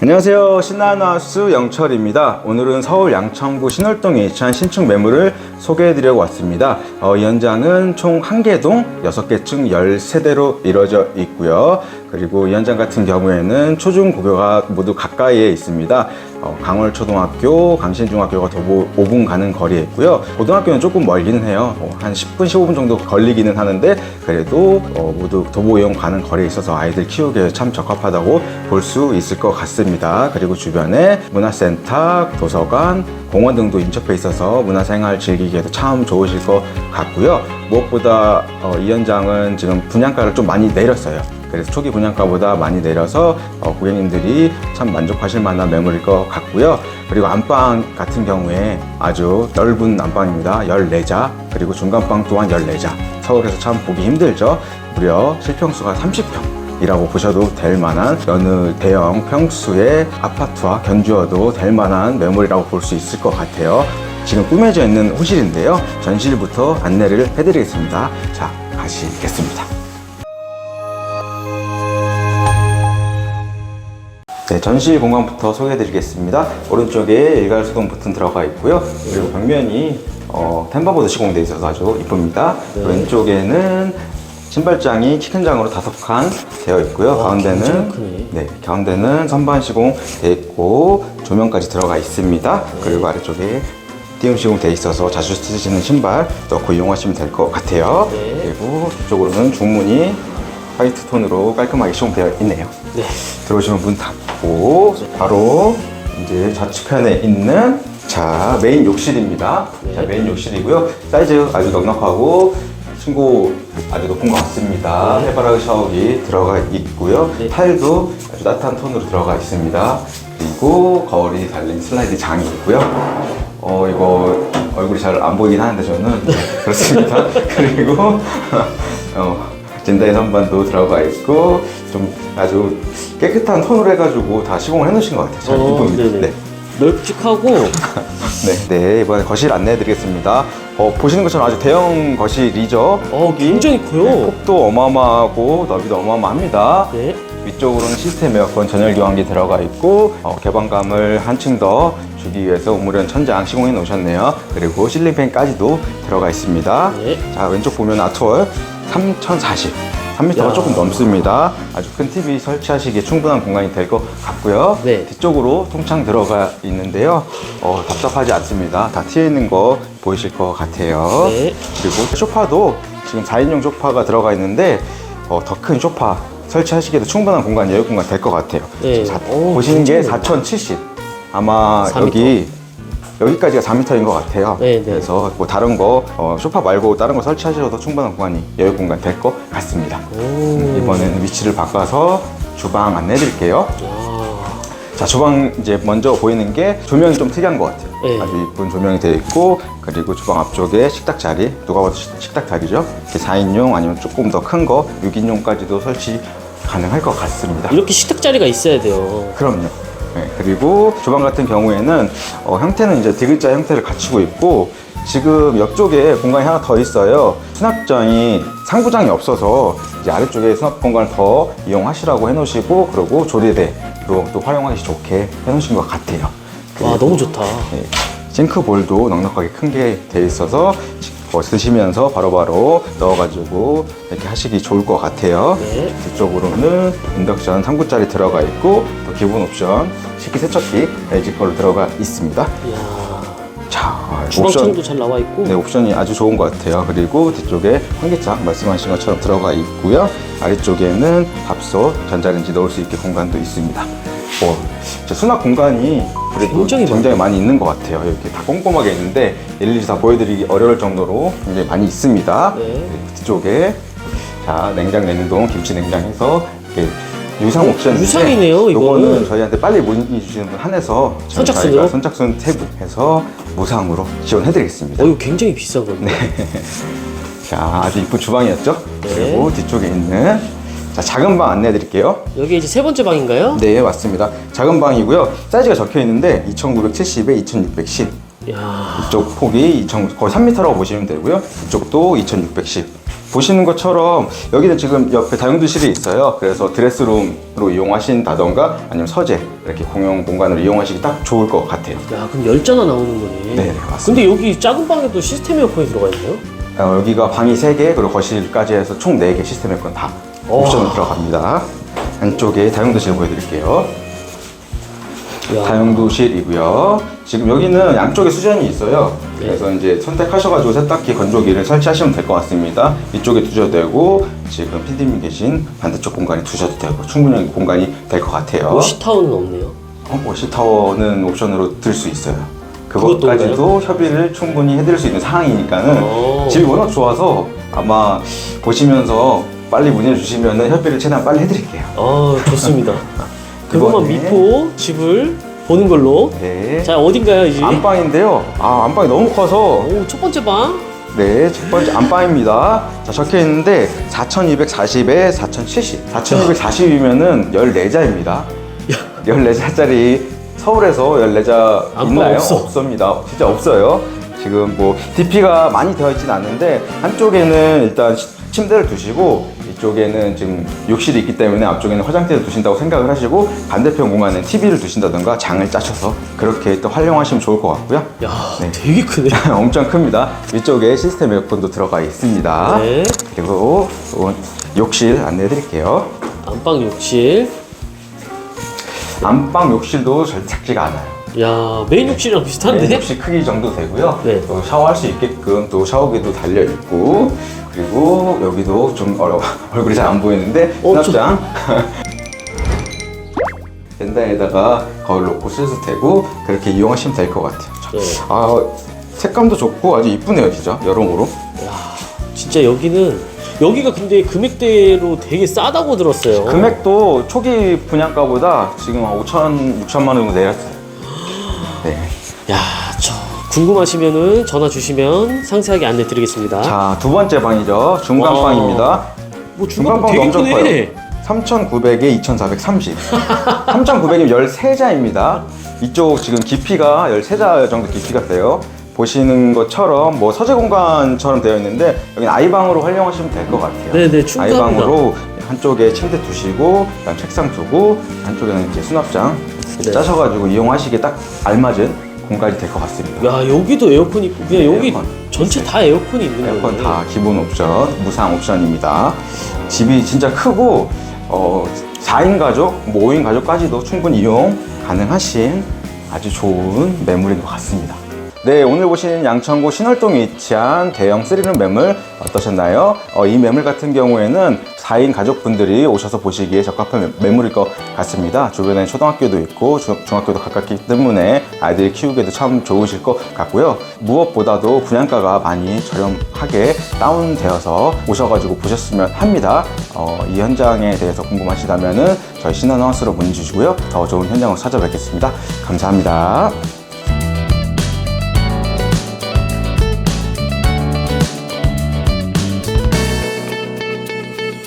안녕하세요. 신나나우스 영철입니다. 오늘은 서울 양천구 신월동에 위치한 신축 매물을 소개해드리려고 왔습니다. 어, 이 현장은 총 1개동 6개 층 13대로 이루어져 있고요. 그리고 이 현장 같은 경우에는 초중 고교가 모두 가까이에 있습니다. 어, 강월초등학교, 강신중학교가 도보 5분 가는 거리에 있고요. 고등학교는 조금 멀기는 해요. 어, 한 10분, 15분 정도 걸리기는 하는데 그래도 어, 모두 도보 이용 가는 거리에 있어서 아이들 키우기에 참 적합하다고 볼 수 있을 것 같습니다. 그리고 주변에 문화센터, 도서관, 공원 등도 인접해 있어서 문화생활 즐기기에도 참 좋으실 것 같고요. 무엇보다 어, 이 현장은 지금 분양가를 좀 많이 내렸어요. 그래서 초기 분양가보다 많이 내려서 어, 고객님들이 참 만족하실 만한 매물일 것 같고요. 그리고 안방 같은 경우에 아주 넓은 안방입니다. 14자, 그리고 중간방 또한 14자. 서울에서 참 보기 힘들죠. 무려 실평수가 30평. 이라고 보셔도 될 만한 어느 대형 평수의 아파트와 견주어도 될 만한 매물이라고 볼 수 있을 것 같아요. 지금 꾸며져 있는 호실인데요. 전실부터 안내를 해드리겠습니다. 자, 가시겠습니다. 네, 전실 공간부터 소개해드리겠습니다. 오른쪽에 일괄 수동 버튼 들어가 있고요. 그리고 벽면이 어, 템버보드 시공되어 있어서 아주 이쁩니다. 왼쪽에는 신발장이 키 큰 장으로 다섯 칸 되어 있고요. 가운데는 굉장히 크네. 네, 가운데는 선반 시공 되어 있고 조명까지 들어가 있습니다. 그리고 아래쪽에 띄움 시공 되어 있어서 자주 쓰시는 신발 넣고 이용하시면 될 것 같아요. 네. 그리고 뒤쪽으로는 중문이 화이트 톤으로 깔끔하게 시공되어 있네요. 네. 들어오시면 문 닫고 바로 이제 좌측편에 있는 자 메인 욕실입니다. 네. 자 메인 욕실이고요. 사이즈 아주 넉넉하고 층고 아주 높은 것 같습니다. 해바라기 샤워기 들어가 있고요. 네. 타일도 아주 따뜻한 톤으로 들어가 있습니다. 그리고 거울이 달린 슬라이드 장이 있고요. 어 이거 얼굴이 잘 안 보이긴 하는데 저는 네, 그렇습니다. 그리고 어, 젠다의 선반도 들어가 있고 좀 아주 깨끗한 톤으로 해가지고 다 시공을 해놓으신 것 같아요. 잘 어, 이쁩니다. 네네. 네. 널찍하고 네, 네, 이번에 거실 안내해드리겠습니다. 어, 보시는 것처럼 아주 대형 거실이죠. 어, 굉장히 커요. 네, 폭도 어마어마하고 너비도 어마어마합니다. 네. 위쪽으로는 시스템 에어컨 전열 교환기 들어가 있고 어, 개방감을 한층 더 주기 위해서 우물연 천장 시공해 놓으셨네요. 그리고 실링팬까지도 들어가 있습니다. 네. 자 왼쪽 보면 아트월 3040 3m가 야. 조금 넘습니다. 아주 큰 TV 설치하시기에 충분한 공간이 될 것 같고요. 네. 뒤쪽으로 통창 들어가 있는데요. 어, 답답하지 않습니다. 다 트여 있는 거 보이실 것 같아요. 네. 그리고 소파도 지금 4인용 소파가 들어가 있는데 어, 더 큰 소파 설치하시기에도 충분한 공간, 여유 공간 될 것 같아요. 네. 자, 오, 보시는 게 괜찮네요. 4070. 아마 4m. 여기 여기까지가 4m인 것 같아요. 네, 네. 그래서 뭐 다른 거 어, 소파 말고 다른 거 설치하셔도 충분한 공간이 여유 공간 될 것 같습니다. 오. 이번에는 위치를 바꿔서 주방 안내해드릴게요. 야. 자 주방 이제 먼저 보이는 게 조명이 좀 특이한 것 같아요. 네. 아주 이쁜 조명이 되어 있고 그리고 주방 앞쪽에 식탁 자리 누가 봐도 식- 식탁 자리죠. 4인용 아니면 조금 더 큰 거 6인용까지도 설치 가능할 것 같습니다. 이렇게 식탁 자리가 있어야 돼요. 그럼요. 네, 그리고 주방 같은 경우에는 어, 형태는 이제 디귿자 형태를 갖추고 있고 지금 옆쪽에 공간이 하나 더 있어요. 수납장이 상부장이 없어서 이제 아래쪽에 수납 공간을 더 이용하시라고 해놓으시고 그리고 조리대로 또 활용하기 좋게 해놓으신 것 같아요. 와, 너무 좋다. 네, 싱크볼도 넉넉하게 큰 게 돼 있어서 어, 드시면서 바로바로 넣어가지고 이렇게 하시기 좋을 것 같아요. 네. 뒤쪽으로는 인덕션 3구짜리 들어가 있고 또 기본 옵션 식기 세척기 LG 걸로 들어가 있습니다. 자, 주방창도 잘 나와 있고. 네, 옵션이 아주 좋은 것 같아요. 그리고 뒤쪽에 환기창 말씀하신 것처럼 들어가 있고요. 아래쪽에는 밥솥, 전자레인지 넣을 수 있게 공간도 있습니다. 어, 진짜 수납 공간이 그래도 굉장히 굉장히 많이 있는 것 같아요. 이렇게 다 꼼꼼하게 있는데 일일이 다 보여드리기 어려울 정도로 굉장히 많이 있습니다. 네. 그리고 뒤쪽에 자 냉장, 냉동, 김치 냉장해서 이렇게 유상 옵션인데 유상이네요, 이거는. 저희한테 빨리 문의 주시는 분 한해서 선착순으로? 저희가 선착순 세분 해서 무상으로 지원해드리겠습니다. 어, 이거 굉장히 비싼 건데. 자, 아주 이쁜 주방이었죠? 네. 그리고 뒤쪽에 있는 자, 작은 방 안내해 드릴게요. 여기 이제 세 번째 방인가요? 네, 맞습니다. 작은 방이고요. 사이즈가 적혀 있는데 2970에 2610 야, 이쪽 폭이 2000, 거의 3m라고 보시면 되고요. 이쪽도 2610. 보시는 것처럼 여기는 지금 옆에 다용도실이 있어요. 그래서 드레스룸으로 이용하신다던가 아니면 서재 이렇게 공용 공간으로 이용하시기 딱 좋을 것 같아요. 야, 그럼 열자나 나오는 거네. 네, 맞습니다. 근데 여기 작은 방에도 시스템 에어컨이 들어가 있나요? 어, 여기가 방이 3개 그리고 거실까지 해서 총 4개 시스템 에어컨 다 오. 옵션으로 들어갑니다. 안쪽에 다용도실 보여드릴게요. 야, 다용도실이고요. 지금 여기는 양쪽에 수전이 있어요. 네. 그래서 이제 선택하셔가지고 세탁기, 건조기를 설치하시면 될 것 같습니다. 이쪽에 두셔도 되고 지금 PD님 계신 반대쪽 공간에 두셔도 되고 충분히 공간이 될 것 같아요. 워시타운은 없네요. 어, 워시타워는 옵션으로 들 수 있어요. 그것까지도 협의를 충분히 해드릴 수 있는 상황이니까는 오. 집이 워낙 좋아서 아마 보시면서 빨리 문의해 주시면 협의를 최대한 빨리 해드릴게요. 아, 좋습니다. 그것만 믿고 집을 보는 걸로. 네. 자, 어딘가요, 이 집? 안방인데요. 아, 안방이 너무 커서 오, 첫 번째 방. 네, 첫 번째 안방입니다. 자, 적혀 있는데 4240에 4070. 4240이면은 14자입니다. 14자짜리 서울에서 14자 안방 있나요? 없어. 없습니다. 진짜 없어요. 지금 뭐 DP가 많이 되어 있진 않는데 한쪽에는 일단 시- 침대를 두시고 이쪽에는 지금 욕실이 있기 때문에 앞쪽에는 화장대를 두신다고 생각을 하시고 반대편 공간에 TV를 두신다던가 장을 짜셔서 그렇게 또 활용하시면 좋을 것 같고요. 야, 네. 되게 크네. 엄청 큽니다. 위쪽에 시스템 에어컨도 들어가 있습니다. 네. 그리고 또 욕실 안내해 드릴게요. 안방 욕실. 안방 욕실도 절 작지가 않아요. 야, 메인 욕실이랑 비슷한데? 네, 욕실 크기 정도 되고요. 네. 또 샤워할 수 있게끔 또 샤워기도 달려 있고 그리고 여기도 좀 어려 얼굴이 잘 안 보이는데 어, 수납장 벤다에다가 거울 놓고 쓰셔도 되고 그렇게 이용하시면 될 것 같아요. 네. 아 색감도 좋고 아주 이쁘네요, 진짜 여러모로. 야, 진짜 여기는 여기가 근데 금액대로 되게 싸다고 들었어요. 금액도 초기 분양가보다 지금 한 5천, 6천만 원 정도 내렸어요. 네. 야, 저 궁금하시면은 전화 주시면 상세하게 안내 드리겠습니다. 자, 두 번째 방이죠. 중간방입니다. 뭐 중간방 중간방도 되게 엄청 크네. 커요. 3,900에 2,430. 3,900이면 13자입니다. 이쪽 지금 깊이가 13자 정도 깊이가 돼요. 보시는 것처럼 뭐 서재 공간처럼 되어 있는데 여기는 아이방으로 활용하시면 될 것 같아요. 네네, 충분합니다. 아이방으로 한쪽에 침대 두시고 그다음 책상 두고 한쪽에는 이제 수납장 이렇게 네. 짜셔가지고 이용하시기에 딱 알맞은 공간이 될 것 같습니다. 야, 여기도 에어컨 있고 그냥 여기 에어컨. 전체 다 에어컨이 있는 거예요. 에어컨 다 기본 옵션, 무상 옵션입니다. 집이 진짜 크고 어, 4인 가족, 뭐 5인 가족까지도 충분히 이용 가능하신 아주 좋은 매물인 것 같습니다. 네, 오늘 보신 양천구 신월동에 위치한 대형 3룸 매물 어떠셨나요? 어, 이 매물 같은 경우에는 4인 가족분들이 오셔서 보시기에 적합한 매- 매물일 것 같습니다. 주변에 초등학교도 있고 중, 중학교도 가깝기 때문에 아이들이 키우기에도 참 좋으실 것 같고요. 무엇보다도 분양가가 많이 저렴하게 다운되어서 오셔가지고 보셨으면 합니다. 어, 이 현장에 대해서 궁금하시다면 저희 신한하우스로 문의 주시고요. 더 좋은 현장으로 찾아뵙겠습니다. 감사합니다.